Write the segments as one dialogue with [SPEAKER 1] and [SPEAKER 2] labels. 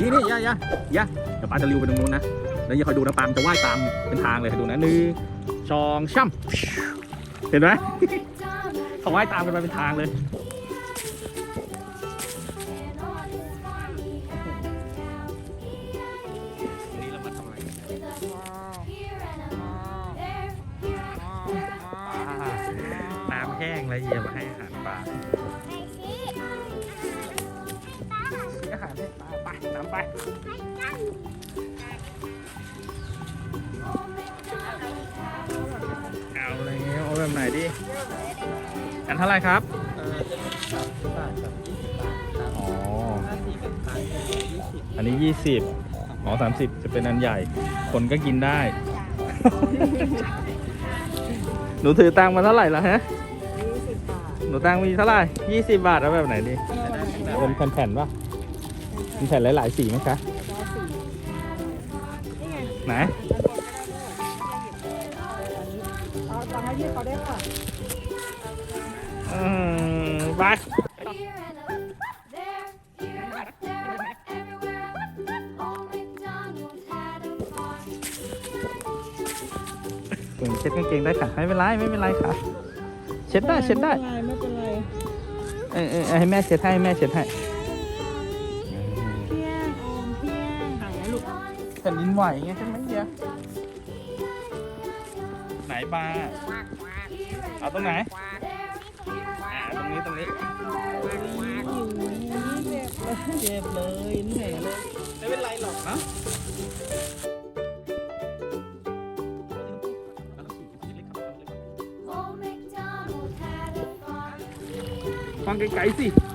[SPEAKER 1] นี่นี่อย่าย่าย่าเดี๋ยวปลาจะริวไปตรงนู้นนะ แล้วอย่าคอยดูนะปลามจะว่ายตามเป็นทางเลยดูนะหนึ่งสองช่ำเห็นไหมเขาว่ายตามกันไปเป็นทางเลยนี่เรามาทำอะไรน้ำแห้งล้วเยียมาให้อาหารปลาอา หารให้ปลาไปน้ำไปเอาเลยเอาแบบไหนดิอันเท่าไหรครับ
[SPEAKER 2] เออจะมีสามสิบบาทกับยี่สิบบาทครับ
[SPEAKER 1] อ๋อ
[SPEAKER 2] ถ้าสี่กับพันยี่สิบ
[SPEAKER 1] อันนี้ยี่สิบอ๋อสามสิบจะเป็นอันใหญ่ คนก็กินได้ หนูถือตังค์มาเท่าไหร่แล้วฮะ
[SPEAKER 3] ยี่สิบบาท
[SPEAKER 1] หนูตังค์มีเท่าไหร่ยี่สิบบาท เอาแบบไหนดี เป็นแผ่นๆป่ะ เป็นแผ่นหลายๆสีไหมคะ
[SPEAKER 3] แล้วสี่นี่ไง
[SPEAKER 1] ไหน
[SPEAKER 3] เอาตังค์ให้พี่เขาได้ค่ะ
[SPEAKER 1] อืมไป เช็ดกางเกงได้ค่ะ ไม่เป็นไรไม่เป็นไรค่ะ เช็ดได้เช็ดได้
[SPEAKER 3] ไม่เป็นไร
[SPEAKER 1] เออเออเออให้แม่เช็ดให้ให้แม่เช็ดให้ ผ่นดินไหวไงใช่ไหมเดียไหนปลาเอาตรงไหนอ่าตรงนี้ตรงนี้
[SPEAKER 3] เจ็บเลยเหนื่อยเลย
[SPEAKER 1] ไม่เป็นไรหรอกนะฟังไกลๆสิ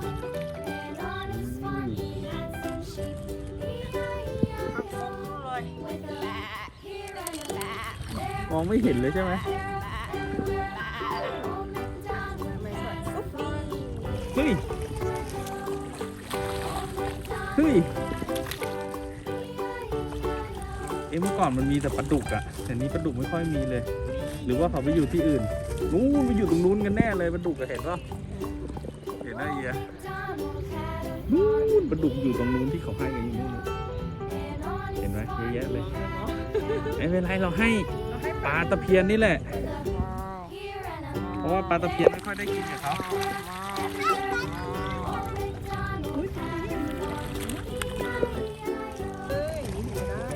[SPEAKER 1] มองไม่เห็นเลยใช่ไหมเฮ้ย เฮ้ย เอ้เมื่อก่อนมันมีแต่ปลาดุกอะแต่นี้ปลาดุกไม่ค่อยมีเลย หรือว่าเขาไปอยู่ที่อื่น นู้นไปอยู่ตรงนู้นกันแน่เลยปลาดุกอะเห็นปะเห็นได้เหี้ยนู้นปลาดุกอยู่ตรงนู้นที่เขาให้กันอยู่นู้น เห็นไหมเยอะแยะเลยไม่เป็นไรเราให้ปลาตะเพียนนี่แหละ เพราะว่าปลาตะเพียนไม่ค่อยได้กินกับเขา
[SPEAKER 3] เอ้ยหนีได้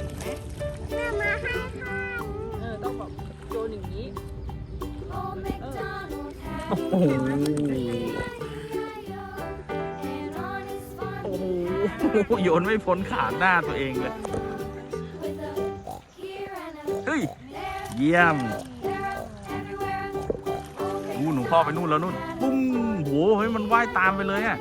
[SPEAKER 3] เออต้องแบบโยนอย่างนี้
[SPEAKER 1] โอ้โหโอ้โหโยนไม่พ้นขาหน้าตัวเองเลยเฮ้ย เยี่ยมอู้หนูพ่อไปนู่นแล้วนู่น ปุ้งโหเฮ้ยมันว่ายตามไปเลยอะ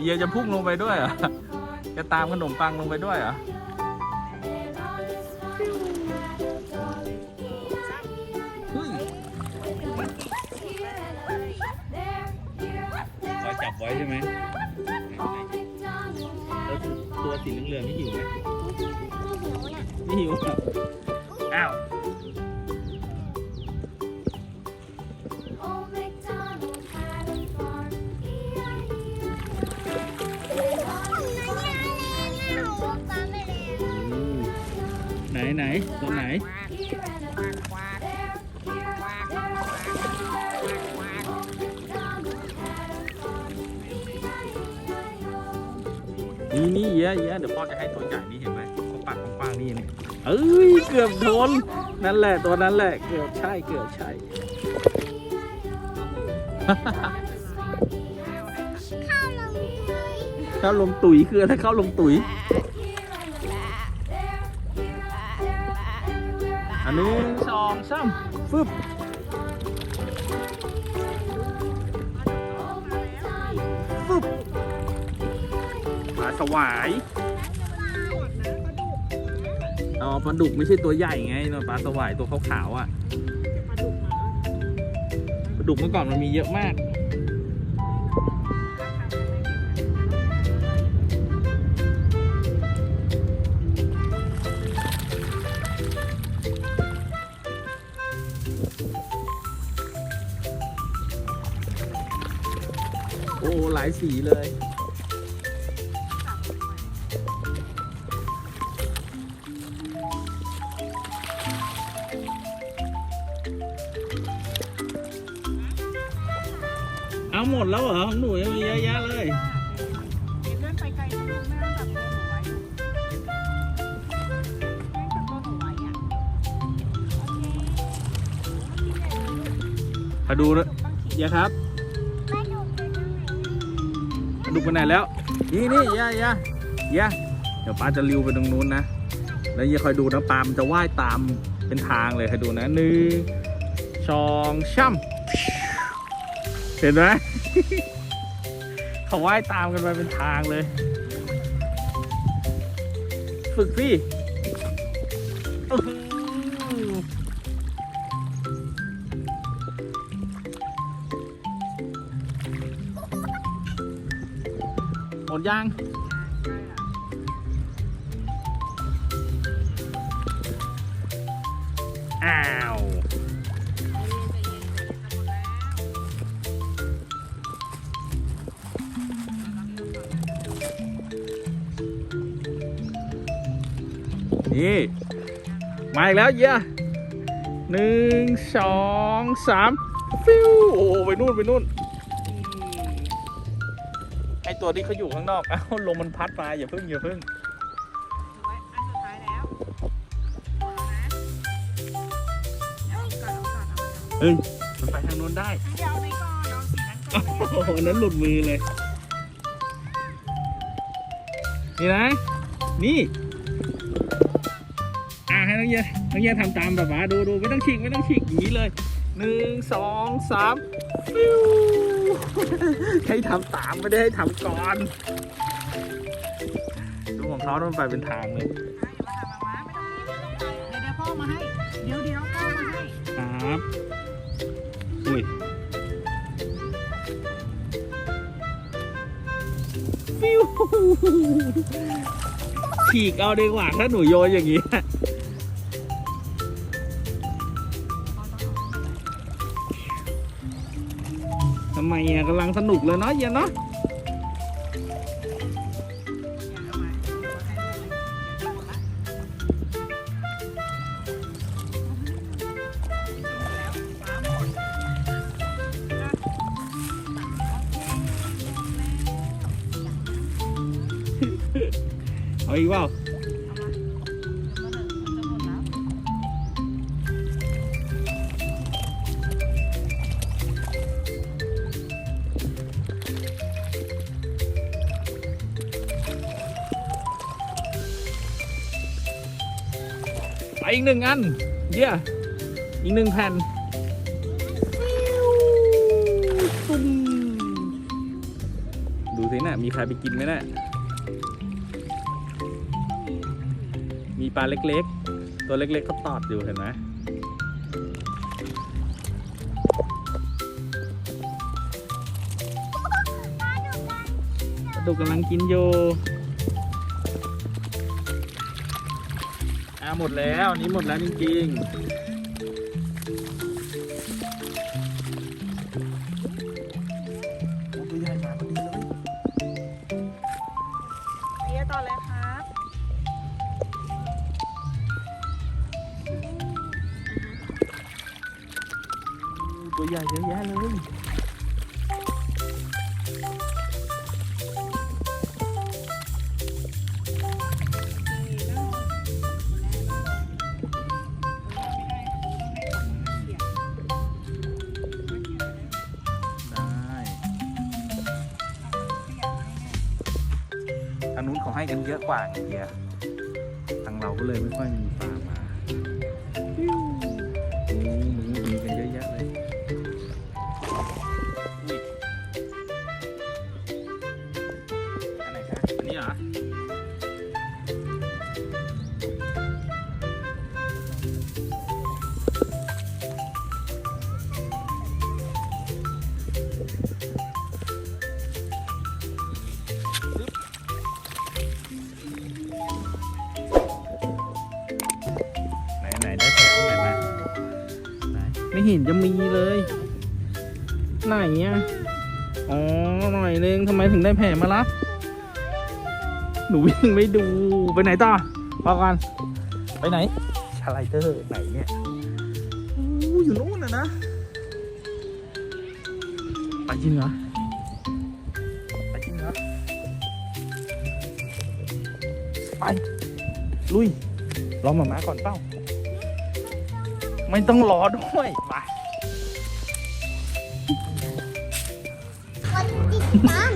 [SPEAKER 1] เยียจะพุ่งลงไปด้วยเหรอจะตามขนมปังลงไปด้วยอเฮ้ยคอยจับไว้ใช่ไหม ตัวสีเหลืองๆนี่หิวไหมไม่หิวอะอ้าว ไหนไหนตัวไหน นี่นี่เยอะเยอะเดี๋ยวพ่อจะให้ตัวใหญ่นี่เห็นไหมเขาปากกว้างๆนี่นี่เอ้ยเกือบโดนนั่นแหละตัวนั้นแหละเกือบใช่เกือบใช่ข้าวลงตุ๋ยคืออะไรข้าวลงตุ๋ยอันหนึ่งสองสามฟึบ สวายอ๋อปลาดุกไม่ใช่ตัวใหญ่ไงเนอะปลาสวายตัวขาวๆอะปลาดุกเมื่อก่อนมันมีเยอะมากโอ้หลายสีเลย แล้วเหรอของหนูยังมีเยอะแยะเลย
[SPEAKER 3] เดี๋ยวเลื่อนไปไกลนิดนึงแม่ต้องจับตัวหนูไว้แม่จับตัวหนูไว้อะ โอเค
[SPEAKER 1] มาดูนะ
[SPEAKER 3] ต้องขี่
[SPEAKER 1] เยอะครับ
[SPEAKER 3] ไม่ดูไปไหน
[SPEAKER 1] มาดูไปไหนแล้ว นี่นี่เยอะเยอะเยอะเดี๋ยวป้าจะริวไปตรงนู้นนะ แล้วยอะคอยดูนะปลามันจะว่ายตามเป็นทางเลยคอยดูนะหนึ่งสองช่ำเห็นไหม เขาว่ายตามกันไปเป็นทางเลย ฝึกสิอื้อหือหมดยังอ้า นี่ มาอีกแล้วเยี่ยหนึ่งสองสามฟิวโอ้ไปนู่นไปนู่นอืมไอตัวที่เขาอยู่ข้างนอก เอ้าลมมันพัดมา อย่าพึ่งอย่าพึ่ง
[SPEAKER 3] ถือไว้อันสุดท้ายแล้วเอานะเอาอีกก่อนเอาก่อนเอาก่อน
[SPEAKER 1] เฮ้ยมันไปทางนู้นได้
[SPEAKER 3] เดี๋ยวเอาไปก่อนเอาสีนั้นก่อน
[SPEAKER 1] โอ้โหอันนั้นหลุดมือเลย นี่นะ นี่อ่า ให้น้องเยยน้องเยยทำตามแบบว่าดูดูไม่ต้องฉีกไม่ต้องฉีกอย่างนี้เลยหนึ่งสองสามฟิวให้ทำตามไม่ได้ให้ทำก่อนดูของเขามันไปเป็นทางเลย
[SPEAKER 3] อะอย่ามาหามาม้าไม่ต้องรีบไม่ต้องไปเดี๋ยวเดี๋ยวพ่อมาให้ เดี๋ยวเดี๋ยวพ่อมาให้
[SPEAKER 1] ครับ อุ้ยฟิวฉีกเอาดีกว่าถ้าหนูโยนอย่างนี้ ทำไมอะกำลังสนุกเลยเนาะเย็นเนาะ
[SPEAKER 3] เฮ้ยว้า อี
[SPEAKER 1] ก
[SPEAKER 3] ห
[SPEAKER 1] นึ่งอัน เยี่ยอีกหนึ่งแผ่นตุ้มดูสินะ่ะมีใครไปกินไหมนะ่ะมีปลาเล็กๆ ตัวเล็กๆเขาตอดอยู่เห็นไหมปลาดุกกำลังกินอยู่ หมดแล้วอันนี้หมดแล้วจริงๆโอ้ตัวใหญ่มาพอดีเลย
[SPEAKER 3] เอียต่อเลยครับ
[SPEAKER 1] ตัวใหญ่เยอะแยะเลยางนู้นเขาให้กันเยอะกว่าไงเดียทางเราก็เลยไม่ค่อยมีปลา หนไม่เห็นจะมีเลย ไหนอะอ๋อหน่อยนึงทำไมถึงได้แผลมาละหนูวิ่งไม่ดูไปไหนต่อพอกันไปไหนสไลเดอร์ไหนเนี่ยโอ้อยู่นู่นนะนะไปจริงเหรอไปจริงเหรอไปลุยรอหมามาก่อนเป้า ไม่ต้องรอด้วยไป
[SPEAKER 4] กดติดตาม